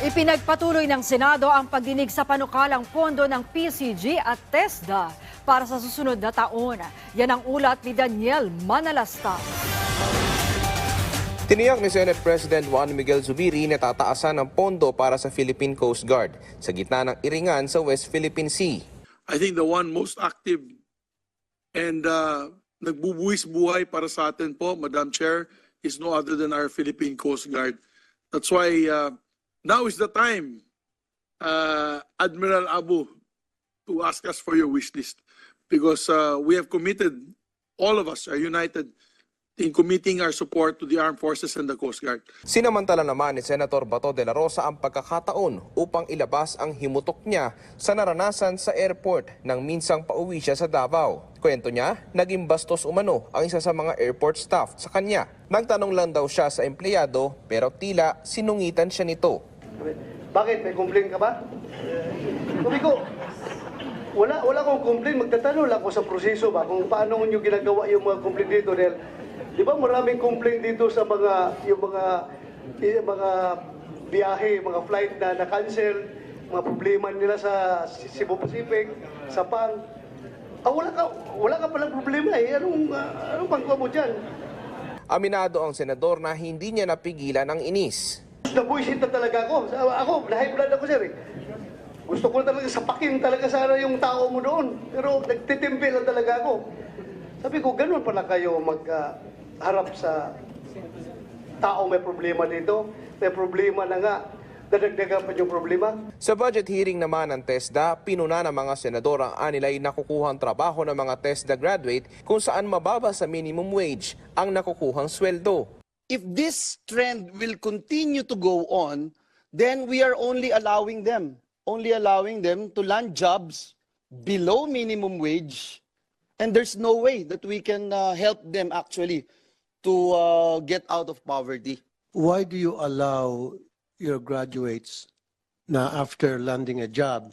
Ipinagpatuloy ng Senado ang pagdinig sa panukalang pondo ng PCG at TESDA para sa susunod na taon. Yan ang ulat ni Daniel Manalasta. Tiniyak ni Senate President Juan Miguel Zubiri na tataasan ng pondo para sa Philippine Coast Guard sa gitna ng iringan sa West Philippine Sea. I think the one most active and uh, nagbubuwis buhay para sa atin po, Madam Chair, is no other than our Philippine Coast Guard. That's why uh, now is the time, uh, Admiral Abu, to ask us for your wish list. Because uh, we have committed, all of us are united in committing our support to the armed forces and the Coast Guard. Sinamantala naman ni Senator Bato de la Rosa ang pagkakataon upang ilabas ang himutok niya sa naranasan sa airport nang minsang pauwi siya sa Davao. Kwento niya, naging bastos umano ang isa sa mga airport staff sa kanya. Nagtanong lang daw siya sa empleyado pero tila sinungitan siya nito. Bakit? May complain ka ba? Sabi ko, wala, wala akong complain. Magtatanong lang ako sa proseso ba kung paano nyo ginagawa yung mga complaint dito. Dahil, di ba maraming complaint dito sa mga, yung mga, yung mga biyahe, mga flight na na-cancel, mga problema nila sa Cebu Pacific, sa PAN. Ah, wala ka, wala ka palang problema eh. Anong, uh, anong pangkuha mo dyan? Aminado ang senador na hindi niya napigilan ang inis. Nabuisit na talaga ako. Ako, na-high blood ako, sir. Eh. Gusto ko talaga sapakin talaga sana yung tao mo doon. Pero nagtitimpi lang talaga ako. Sabi ko, ganun pala kayo magharap sa tao may problema dito. May problema na nga. Dadagdagan pa yung problema. Sa budget hearing naman ng TESDA, pinuna ng mga senador ang anilay nakukuhang trabaho ng mga TESDA graduate kung saan mababa sa minimum wage ang nakukuhang sweldo. if this trend will continue to go on, then we are only allowing them, only allowing them to land jobs below minimum wage. And there's no way that we can uh, help them actually to uh, get out of poverty. why do you allow your graduates na after landing a job,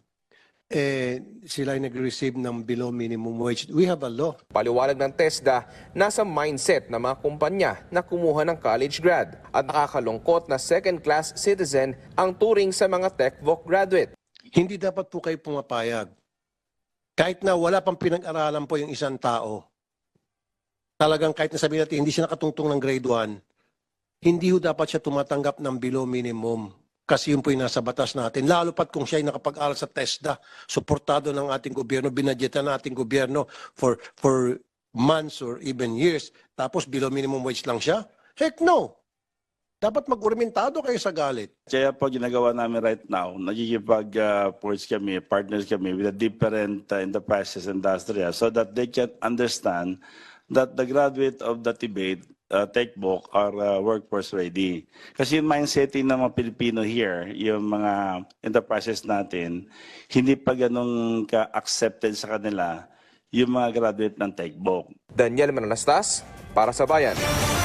eh, sila ay nag-receive ng below minimum wage? We have a law. Paliwanag ng TESDA, nasa mindset ng mga kumpanya na kumuha ng college grad at nakakalungkot na second-class citizen ang turing sa mga TechVoc graduate. Hindi dapat po kayo pumapayag. Kahit na wala pang pinag-aralan po yung isang tao, talagang kahit na sabihin natin hindi siya nakatungtong ng grade 1, hindi ho dapat siya tumatanggap ng below minimum. Kasi yun po yung nasa batas natin. Lalo pat kung siya ay nakapag-aral sa TESDA, suportado ng ating gobyerno, binadyetan ng ating gobyerno for, for months or even years, tapos below minimum wage lang siya? Heck no! Dapat mag-urmentado kayo sa galit. Kaya po ginagawa namin right now, nagkikipag-forge kami, partners kami with the different uh, enterprises industry so that they can understand that the graduate of the Tibet uh, textbook are uh, workforce ready. Kasi yung mindsetting ng mga Pilipino here, yung mga enterprises natin, hindi pa ganun ka-accepted sa kanila yung mga graduate ng textbook. Daniel Manalastas, para sa Bayan.